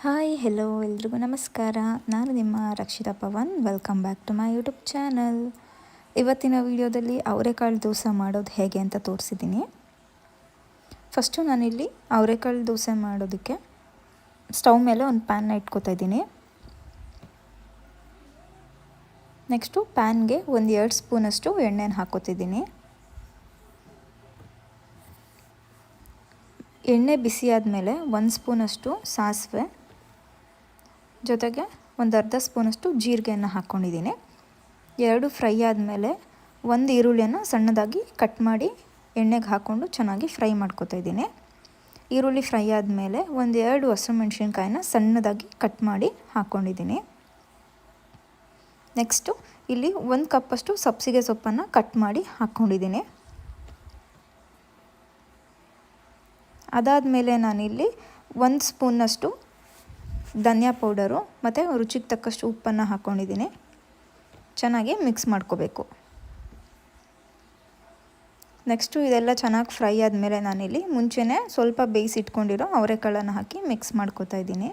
Hi hello ಎಲ್ರಿಗೂ ನಮಸ್ಕಾರ. ನಾನು ನಿಮ್ಮ Rakshita Pavan. Welcome back to my YouTube channel ಇವತ್ತಿನ ವಿಡಿಯೋದಲ್ಲಿ ಅವರೆಕಾಳು ದೋಸೆ ಮಾಡೋದು ಹೇಗೆ ಅಂತ ತೋರಿಸಿದ್ದೀನಿ. ಫಸ್ಟು ನಾನಿಲ್ಲಿ ಅವರೆಕಾಳು ದೋಸೆ ಮಾಡೋದಕ್ಕೆ ಸ್ಟವ್ ಮೇಲೆ ಒಂದು ಪ್ಯಾನ್ನ ಇಟ್ಕೋತಾ ಇದ್ದೀನಿ. ನೆಕ್ಸ್ಟು ಪ್ಯಾನ್ಗೆ ಒಂದು ಎರಡು ಸ್ಪೂನಷ್ಟು ಎಣ್ಣೆನ ಹಾಕೋತಿದ್ದೀನಿ. ಎಣ್ಣೆ ಬಿಸಿ ಆದಮೇಲೆ ಒಂದು ಸ್ಪೂನಷ್ಟು ಸಾಸಿವೆ ಜೊತೆಗೆ ಒಂದು ಅರ್ಧ ಸ್ಪೂನಷ್ಟು ಜೀರಿಗೆಯನ್ನು ಹಾಕ್ಕೊಂಡಿದ್ದೀನಿ. ಎರಡು ಫ್ರೈ ಆದಮೇಲೆ ಒಂದು ಈರುಳ್ಳಿಯನ್ನು ಸಣ್ಣದಾಗಿ ಕಟ್ ಮಾಡಿ ಎಣ್ಣೆಗೆ ಹಾಕ್ಕೊಂಡು ಚೆನ್ನಾಗಿ ಫ್ರೈ ಮಾಡ್ಕೊತಾ ಇದ್ದೀನಿ. ಈರುಳ್ಳಿ ಫ್ರೈ ಆದಮೇಲೆ ಒಂದು ಎರಡು ಹಸಿಮೆಣ್ಸಿನ್ಕಾಯಿನ ಸಣ್ಣದಾಗಿ ಕಟ್ ಮಾಡಿ ಹಾಕ್ಕೊಂಡಿದ್ದೀನಿ. ನೆಕ್ಸ್ಟು ಇಲ್ಲಿ ಒಂದು ಕಪ್ಪಷ್ಟು ಸಬ್ಸಿಗೆ ಸೊಪ್ಪನ್ನು ಕಟ್ ಮಾಡಿ ಹಾಕ್ಕೊಂಡಿದ್ದೀನಿ. ಅದಾದಮೇಲೆ ನಾನಿಲ್ಲಿ ಒಂದು ಸ್ಪೂನ್ನಷ್ಟು ಧನಿಯಾ ಪೌಡರು ಮತ್ತು ರುಚಿಗೆ ತಕ್ಕಷ್ಟು ಉಪ್ಪನ್ನು ಹಾಕ್ಕೊಂಡಿದ್ದೀನಿ ಚೆನ್ನಾಗಿ ಮಿಕ್ಸ್ ಮಾಡ್ಕೋಬೇಕು. ನೆಕ್ಸ್ಟು ಇದೆಲ್ಲ ಚೆನ್ನಾಗಿ ಫ್ರೈ ಆದಮೇಲೆ ನಾನಿಲ್ಲಿ ಮುಂಚೆನೇ ಸ್ವಲ್ಪ ಬೇಯಿಸಿಟ್ಕೊಂಡಿರೋ ಅವರೆಕಾಳನ್ನು ಹಾಕಿ ಮಿಕ್ಸ್ ಮಾಡ್ಕೋತಾ ಇದ್ದೀನಿ.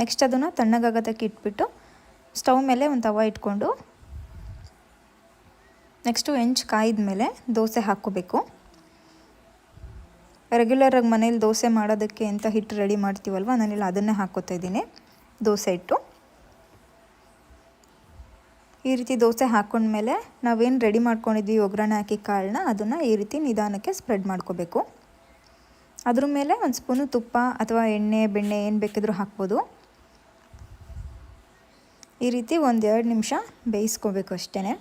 ನೆಕ್ಸ್ಟ್ ಅದನ್ನು ತಣ್ಣಗಾಗೋದಕ್ಕೆ ಇಟ್ಬಿಟ್ಟು ಸ್ಟವ್ ಮೇಲೆ ಒಂದು ತವ ಇಟ್ಕೊಂಡು ನೆಕ್ಸ್ಟು ಹೆಂಚು ಕಾಯಿದ ಮೇಲೆ ದೋಸೆ ಹಾಕ್ಕೋಬೇಕು. ರೆಗ್ಯುಲರಾಗಿ ಮನೇಲಿ ದೋಸೆ ಮಾಡೋದಕ್ಕೆ ಅಂತ ಹಿಟ್ಟು ರೆಡಿ ಮಾಡ್ತೀವಲ್ವ, ನಾನಿಲ್ಲಿ ಅದನ್ನೇ ಹಾಕ್ಕೋತಾ ಇದ್ದೀನಿ. ದೋಸೆ ಹಿಟ್ಟು. ಈ ರೀತಿ ದೋಸೆ ಹಾಕ್ಕೊಂಡ್ಮೇಲೆ ನಾವೇನು ರೆಡಿ ಮಾಡ್ಕೊಂಡಿದ್ವಿ ಒಗ್ಗರಣೆ ಹಾಕಿ ಕಾಳನ್ನ, ಅದನ್ನು ಈ ರೀತಿ ನಿಧಾನಕ್ಕೆ ಸ್ಪ್ರೆಡ್ ಮಾಡ್ಕೋಬೇಕು. ಅದ್ರ ಮೇಲೆ ಒಂದು ಸ್ಪೂನು ತುಪ್ಪ ಅಥವಾ ಎಣ್ಣೆ, ಬೆಣ್ಣೆ ಏನು ಬೇಕಿದ್ರೂ ಹಾಕ್ಬೋದು. ಈ ರೀತಿ ಒಂದು ಎರಡು ನಿಮಿಷ ಬೇಯಿಸ್ಕೋಬೇಕು ಅಷ್ಟೇ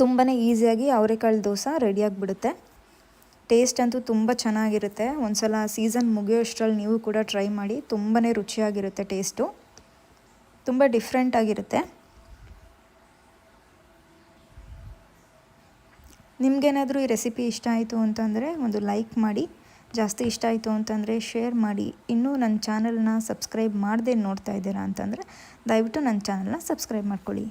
ತುಂಬಾ ಈಸಿಯಾಗಿ ಅವರೆಕಾಳು ದೋಸೆ ರೆಡಿಯಾಗಿಬಿಡುತ್ತೆ ಟೇಸ್ಟ್ ಅಂತೂ ತುಂಬ ಚೆನ್ನಾಗಿರುತ್ತೆ. ಒಂದು ಸಲ ಸೀಸನ್ ಮುಗಿಯೋಷ್ಟರಲ್ಲಿ ನೀವು ಕೂಡ ಟ್ರೈ ಮಾಡಿ. ತುಂಬಾ ರುಚಿಯಾಗಿರುತ್ತೆ ಟೇಸ್ಟು. ತುಂಬ ಡಿಫ್ರೆಂಟ್ ಆಗಿರುತ್ತೆ. ನಿಮಗೇನಾದರೂ ಈ ರೆಸಿಪಿ ಇಷ್ಟ ಆಯಿತು ಅಂತಂದರೆ ಒಂದು ಲೈಕ್ ಮಾಡಿ. ಜಾಸ್ತಿ ಇಷ್ಟ ಆಯಿತು ಅಂತಂದರೆ ಶೇರ್ ಮಾಡಿ. ಇನ್ನೂ ನನ್ನ ಚಾನಲ್ನ ಸಬ್ಸ್ಕ್ರೈಬ್ ಮಾಡದೆ ನೋಡ್ತಾ ಇದ್ದೀರಾ ಅಂತಂದರೆ ದಯವಿಟ್ಟು ನನ್ನ ಚಾನಲ್ನ ಸಬ್ಸ್ಕ್ರೈಬ್ ಮಾಡ್ಕೊಳ್ಳಿ.